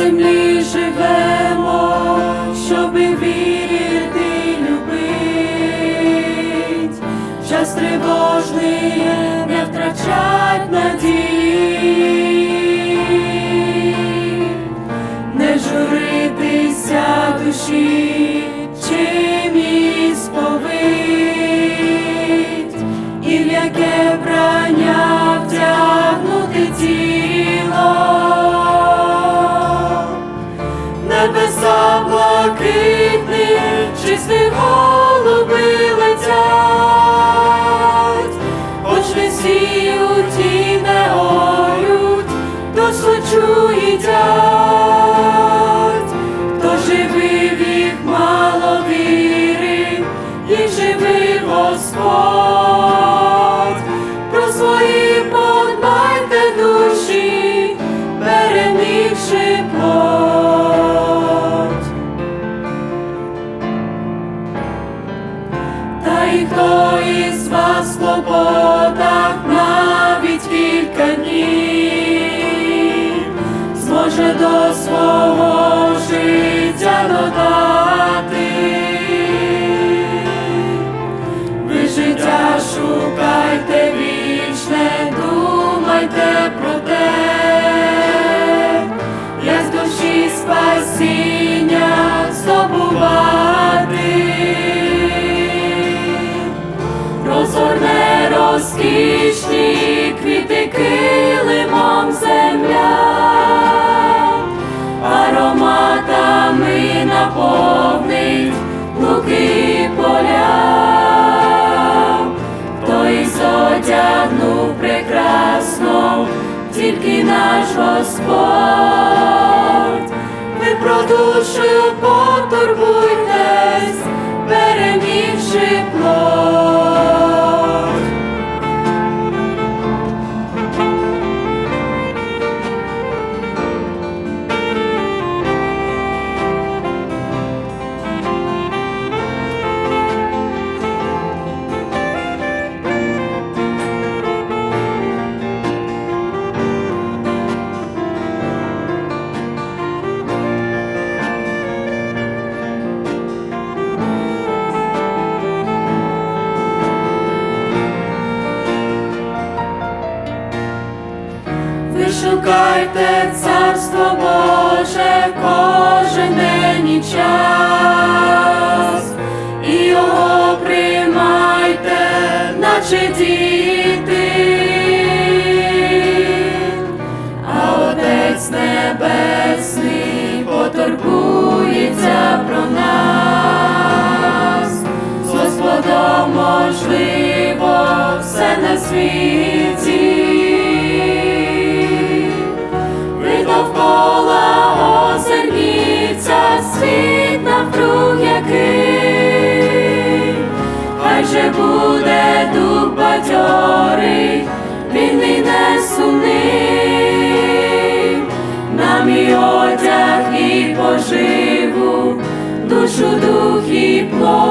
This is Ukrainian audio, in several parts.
землі живемо, небеса блакитні, чисті голуби летять, хоч не сіють і не орють, то сочу із вас в навіть кілька днів. Зможе до свого розкішні квіти килимом земля, ароматами наповнить луки поля, хто із одягнув прекрасно, тільки наш Господь. Шукайте царство Боже кожен день і час, і його приймайте, наче діти, а Отець Небесний потурбується про нас, з Господом можливо все на світі. Же буде дух бадьорий, і не сумний, нам і одяг, і поживу, душу, дух і плоть,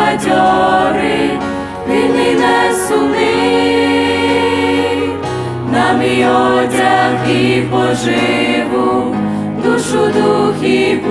дух бадьорий, вільний не суни, нам і одяг, і поживу, душу, дух і.